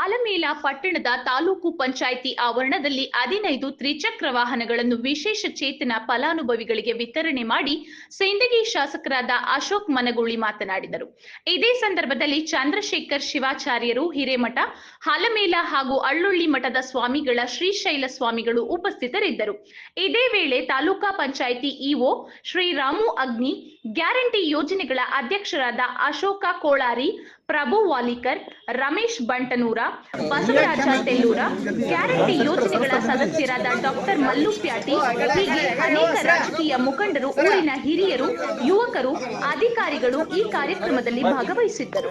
ಅಲಮೇಲ ಪಟ್ಟಣದ ತಾಲೂಕು ಪಂಚಾಯಿತಿ ಆವರಣದಲ್ಲಿ ಹದಿನೈದು ತ್ರಿಚಕ್ರ ವಾಹನಗಳನ್ನು ವಿಶೇಷ ಚೇತನ ಫಲಾನುಭವಿಗಳಿಗೆ ವಿತರಣೆ ಮಾಡಿ ಸಿಂದಗಿ ಶಾಸಕರಾದ ಅಶೋಕ್ ಮನಗೂಳಿ ಮಾತನಾಡಿದರು. ಇದೇ ಸಂದರ್ಭದಲ್ಲಿ ಚಂದ್ರಶೇಖರ್ ಶಿವಾಚಾರ್ಯರು, ಹಿರೇಮಠ, ಹಲಮೇಲ ಹಾಗೂ ಅಳ್ಳುಳ್ಳಿ ಮಠದ ಸ್ವಾಮಿಗಳ ಶ್ರೀಶೈಲ ಸ್ವಾಮಿಗಳು ಉಪಸ್ಥಿತರಿದ್ದರು. ಇದೇ ವೇಳೆ ತಾಲೂಕಾ ಪಂಚಾಯಿತಿ ಇಒ ಶ್ರೀರಾಮು ಅಗ್ನಿ ಗ್ಯಾರಂಟಿ ಯೋಜನೆಗಳ ಅಧ್ಯಕ್ಷರಾದ ಅಶೋಕ ಕೋಳಾರಿ, ಪ್ರಭು ವಾಲಿಕರ್, ರಮೇಶ್ ಬಂಟನೂರ, ಬಸವರಾಜ ತೆಲ್ಲೂರ, ಗ್ಯಾರಂಟಿ ಯೋಜನೆಗಳ ಸದಸ್ಯರಾದ ಡಾಕ್ಟರ್ ಮಲ್ಲು ಪ್ಯಾಟಿ, ಹೀಗೆ ಅನೇಕ ರಾಜಕೀಯ ಮುಖಂಡರು, ಊರಿನ ಹಿರಿಯರು, ಯುವಕರು, ಅಧಿಕಾರಿಗಳು ಈ ಕಾರ್ಯಕ್ರಮದಲ್ಲಿ ಭಾಗವಹಿಸಿದ್ದರು.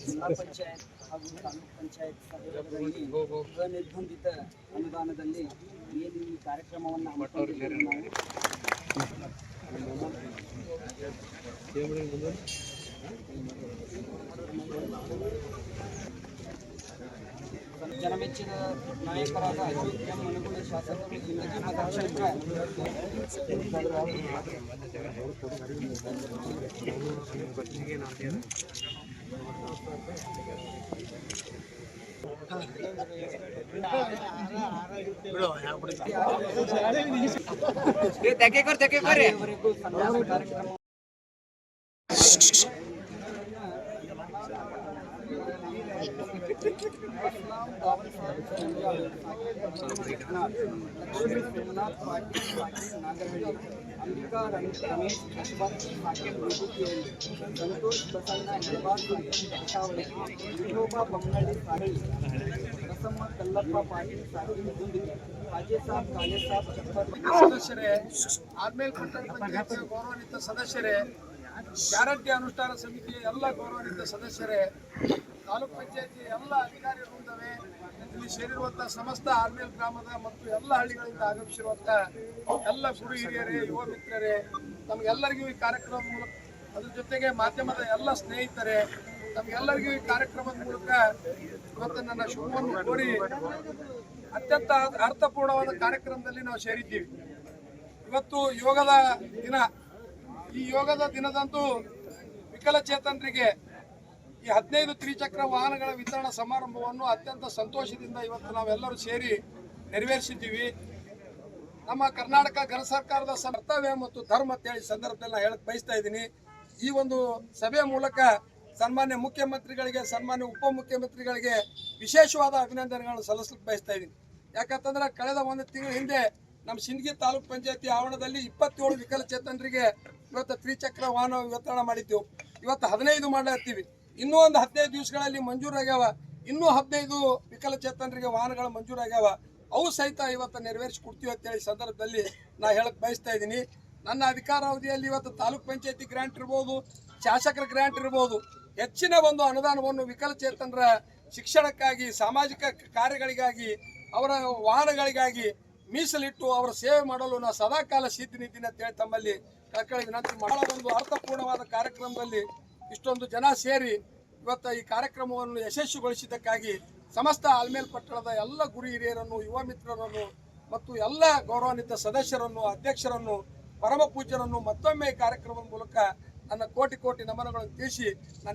ಜಿಲ್ಲಾ ಪಂಚಾಯತ್ ಹಾಗೂ ತಾಲೂಕ್ ಪಂಚಾಯತ್ ಗೃಹ ನಿರ್ಬಂಧಿತ ಅನುದಾನದಲ್ಲಿ ಏನು ಈ ಕಾರ್ಯಕ್ರಮವನ್ನು ಹಮ್ಮಿಕೊಂಡಿದ್ದೇವೆ ಜನಮೆಚ್ಚಿದ ನಾಯಕರಾದ ಅಶೋಕ್ ಎಂ ಮನಗೂಳಿ ಶಾಸಕರು ಜಿಂದಗಿ ಮತಕ್ಷೇತ್ರ ಇಲ್ಲಿಯವರೆಗೂ ಕೊರ್ ಕಾರ್ಯಕ್ರಮ ಇಸ್ಲಾಂ ದಾವಲ್ ಅಂಬಿಕಾ ಕಲ್ಲಪ್ಪ ಪಾಟೀಲ್ ಸದಸ್ಯರೇ ಆದ್ಮೇಲೆ ಗೌರವಾನ್ವಿತ ಸದಸ್ಯರೇ ಗ್ಯಾರಂಟಿ ಅನುಷ್ಠಾನ ಸಮಿತಿಯ ಎಲ್ಲ ಗೌರವಾನ್ವಿತ ಸದಸ್ಯರೇ ತಾಲೂಕ್ ಪಂಚಾಯತಿ ಎಲ್ಲ ಅಧಿಕಾರಿಗಳು ಇದ್ದಾವೆ ಇಲ್ಲಿ ಸೇರಿರುವಂತಹ ಸಮಸ್ತ ಆರ್ಮೇಲ್ ಗ್ರಾಮದ ಮತ್ತು ಎಲ್ಲ ಹಳ್ಳಿಗಳಿಂದ ಆಗಮಿಸಿರುವಂಥ ಎಲ್ಲ ಗುರು ಹಿರಿಯರೇ, ಯುವ ಮಿತ್ರರೇ, ನಮಗೆಲ್ಲರಿಗೂ ಈ ಕಾರ್ಯಕ್ರಮದ ಮೂಲಕ ಅದ್ರ ಜೊತೆಗೆ ಮಾಧ್ಯಮದ ಎಲ್ಲ ಸ್ನೇಹಿತರೆ, ನಮಗೆಲ್ಲರಿಗೂ ಈ ಕಾರ್ಯಕ್ರಮದ ಮೂಲಕ ಇವತ್ತು ನನ್ನ ಶುಭವನ್ನು ಕೋರಿ ಅತ್ಯಂತ ಅರ್ಥಪೂರ್ಣವಾದ ಕಾರ್ಯಕ್ರಮದಲ್ಲಿ ನಾವು ಸೇರಿದ್ದೀವಿ. ಇವತ್ತು ಯೋಗದ ದಿನ. ಈ ಯೋಗದ ದಿನದಂತೂ ವಿಕಲಚೇತನರಿಗೆ ಈ ಹದಿನೈದು ತ್ರಿಚಕ್ರ ವಾಹನಗಳ ವಿತರಣಾ ಸಮಾರಂಭವನ್ನು ಅತ್ಯಂತ ಸಂತೋಷದಿಂದ ಇವತ್ತು ನಾವೆಲ್ಲರೂ ಸೇರಿ ನೆರವೇರಿಸಿದ್ದೀವಿ. ನಮ್ಮ ಕರ್ನಾಟಕ ಘನ ಸರ್ಕಾರದ ಕರ್ತವ್ಯ ಮತ್ತು ಧರ್ಮ ಅಂತ ಹೇಳಿ ಸಂದರ್ಭದಲ್ಲಿ ನಾನು ಹೇಳಕ್ ಬಯಸ್ತಾ ಇದ್ದೀನಿ. ಈ ಒಂದು ಸಭೆಯ ಮೂಲಕ ಸನ್ಮಾನ್ಯ ಮುಖ್ಯಮಂತ್ರಿಗಳಿಗೆ, ಸನ್ಮಾನ್ಯ ಉಪಮುಖ್ಯಮಂತ್ರಿಗಳಿಗೆ ವಿಶೇಷವಾದ ಅಭಿನಂದನೆಗಳನ್ನು ಸಲ್ಲಿಸಲಿಕ್ಕೆ ಬಯಸ್ತಾ ಇದ್ದೀನಿ. ಯಾಕಂತಂದ್ರೆ ಕಳೆದ ಒಂದು ತಿಂಗಳ ಹಿಂದೆ ನಮ್ಮ ಸಿಂದಗಿ ತಾಲೂಕ್ ಪಂಚಾಯತಿ ಆವರಣದಲ್ಲಿ ಇಪ್ಪತ್ತೇಳು ವಿಕಲಚೇತನರಿಗೆ ಇವತ್ತು ತ್ರಿಚಕ್ರ ವಾಹನ ವಿತರಣೆ ಮಾಡಿದ್ದೆವು. ಇವತ್ತು ಹದಿನೈದು ಮಾಡತ್ತೀವಿ ಇನ್ನೂ ಒಂದು ಹದಿನೈದು ದಿವಸಗಳಲ್ಲಿ ಮಂಜೂರಾಗ್ಯಾವ. ಇನ್ನೂ ಹದಿನೈದು ವಿಕಲಚೇತನರಿಗೆ ವಾಹನಗಳು ಮಂಜೂರಾಗ್ಯಾವ. ಅವು ಸಹಿತ ಇವತ್ತು ನೆರವೇರಿಸಿ ಕೊಡ್ತೀವಿ ಅಂತೇಳಿ ಸಂದರ್ಭದಲ್ಲಿ ನಾ ಹೇಳಕ್ ಬಯಸ್ತಾ ಇದ್ದೀನಿ. ನನ್ನ ಅಧಿಕಾರಾವಧಿಯಲ್ಲಿ ಇವತ್ತು ತಾಲೂಕ್ ಪಂಚಾಯತಿ ಗ್ರಾಂಟ್ ಇರ್ಬೋದು, ಶಾಸಕರ ಗ್ರಾಂಟ್ ಇರ್ಬೋದು, ಹೆಚ್ಚಿನ ಒಂದು ಅನುದಾನವನ್ನು ವಿಕಲಚೇತನರ ಶಿಕ್ಷಣಕ್ಕಾಗಿ, ಸಾಮಾಜಿಕ ಕಾರ್ಯಗಳಿಗಾಗಿ, ಅವರ ವಾಹನಗಳಿಗಾಗಿ ಮೀಸಲಿಟ್ಟು ಅವರ ಸೇವೆ ಮಾಡಲು ನಾ ಸದಾಕಾಲ ಸಿದ್ಧನಿದ್ದೀನಿ ಅಂತ ಹೇಳಿ ತಮ್ಮಲ್ಲಿ ಕಳ್ಕೊಳ್ಳಿ ವಿನಂತಿ ಬಹಳ ಒಂದು ಅರ್ಥಪೂರ್ಣವಾದ ಕಾರ್ಯಕ್ರಮದಲ್ಲಿ ಇಷ್ಟೊಂದು ಜನ ಸೇರಿ ಇವತ್ತು ಈ ಕಾರ್ಯಕ್ರಮವನ್ನು ಯಶಸ್ವಿಗೊಳಿಸಿದ್ದಕ್ಕಾಗಿ ಸಮಸ್ತ ಆಲ್ಮೇಲ್ ಪಟ್ಟಣದ ಎಲ್ಲ ಗುರು ಹಿರಿಯರನ್ನು, ಯುವ ಮಿತ್ರರನ್ನು ಮತ್ತು ಎಲ್ಲ ಗೌರವಾನ್ವಿತ ಸದಸ್ಯರನ್ನು, ಅಧ್ಯಕ್ಷರನ್ನು, ಪರಮ ಪೂಜ್ಯರನ್ನು ಮತ್ತೊಮ್ಮೆ ಈ ಕಾರ್ಯಕ್ರಮದ ಮೂಲಕ ನನ್ನ ಕೋಟಿ ಕೋಟಿ ನಮನಗಳನ್ನು ತಿಳಿಸಿ ನನ್ನ